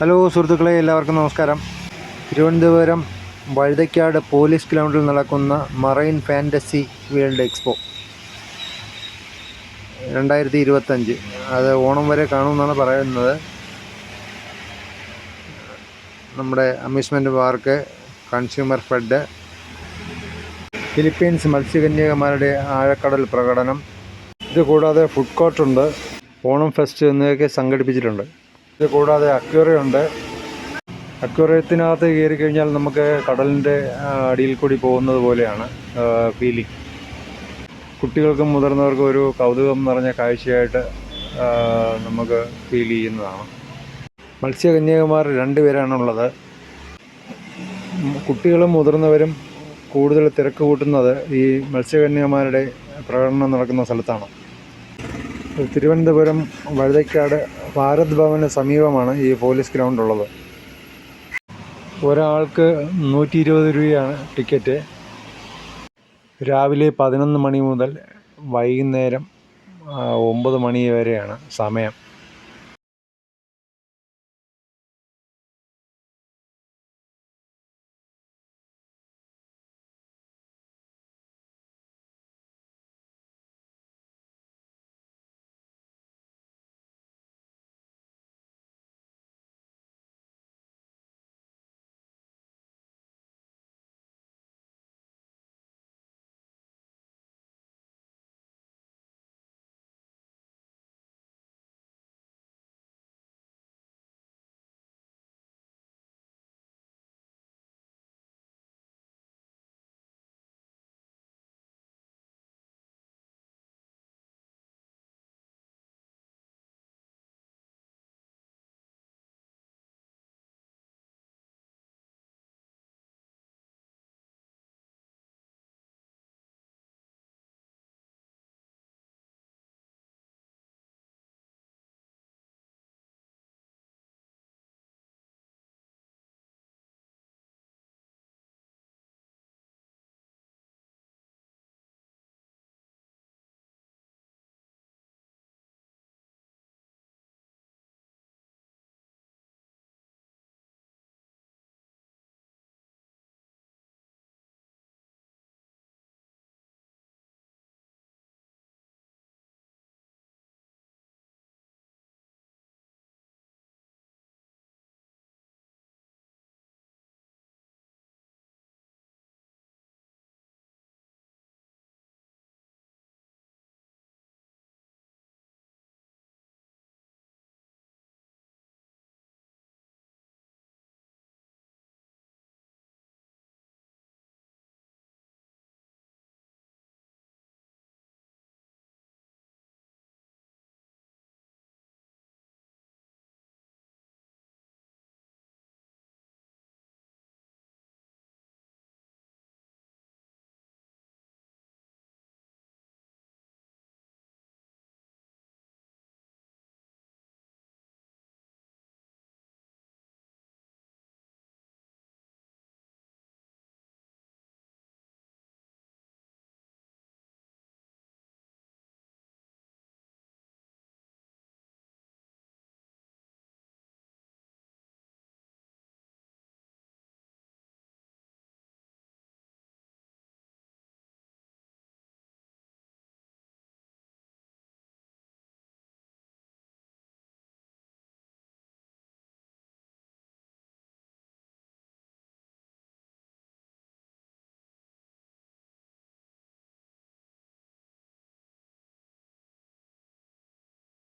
Hello സുഹൃത്തുക്കളെ എല്ലാവർക്കും നമസ്കാരം. തിരുവനന്തപുരം വഴുതയ്ക്കാട് പോലീസ് ഗ്രൗണ്ടിൽ നടക്കുന്ന മറൈൻ ഫാന്റസി വേൾഡ് എക്സ്പോ രണ്ടായിരത്തി ഇരുപത്തഞ്ച് അത് ഓണം വരെ കാണുമെന്നാണ് പറയുന്നത്. നമ്മുടെ amusement park consumer fed Philippines മത്സ്യകന്യകമാരുടെ ആഴക്കടൽ പ്രകടനം. ഇത് കൂടാതെ ഫുഡ് കോർട്ടുണ്ട്. ഓണം ഫെസ്റ്റ് എന്നിവയൊക്കെ സംഘടിപ്പിച്ചിട്ടുണ്ട്. ഇത് കൂടാതെ അക്വേറിയം ഉണ്ട്. അക്വേറിയത്തിനകത്ത് കയറി കഴിഞ്ഞാൽ നമുക്ക് കടലിന്റെ അടിയിൽ കൂടി പോകുന്നത് പോലെയാണ് ഫീലിംഗ് കുട്ടികൾക്കും മുതിർന്നവർക്കും ഒരു കൗതുകം നിറഞ്ഞ കാഴ്ചയായിട്ട് നമുക്ക് ഫീൽ ചെയ്യുന്നതാണ്. മത്സ്യകന്യാകുമാർ രണ്ടുപേരാണുള്ളത്. കുട്ടികളും മുതിർന്നവരും കൂടുതൽ തിരക്ക് കൂട്ടുന്നത് ഈ മത്സ്യകന്യാകുമാരുടെ പ്രകടനം നടക്കുന്ന സ്ഥലത്താണ്. തിരുവനന്തപുരം വഴുതയ്ക്കാട് ഭാരത് ഭവന് സമീപമാണ് ഈ പോലീസ് ഗ്രൗണ്ട് ഉള്ളത് ഒരാൾക്ക് നൂറ്റി ഇരുപത് രൂപയാണ് ടിക്കറ്റ്. രാവിലെ പതിനൊന്ന് മണി മുതൽ വൈകുന്നേരം ഒമ്പത് മണി വരെയാണ് സമയം.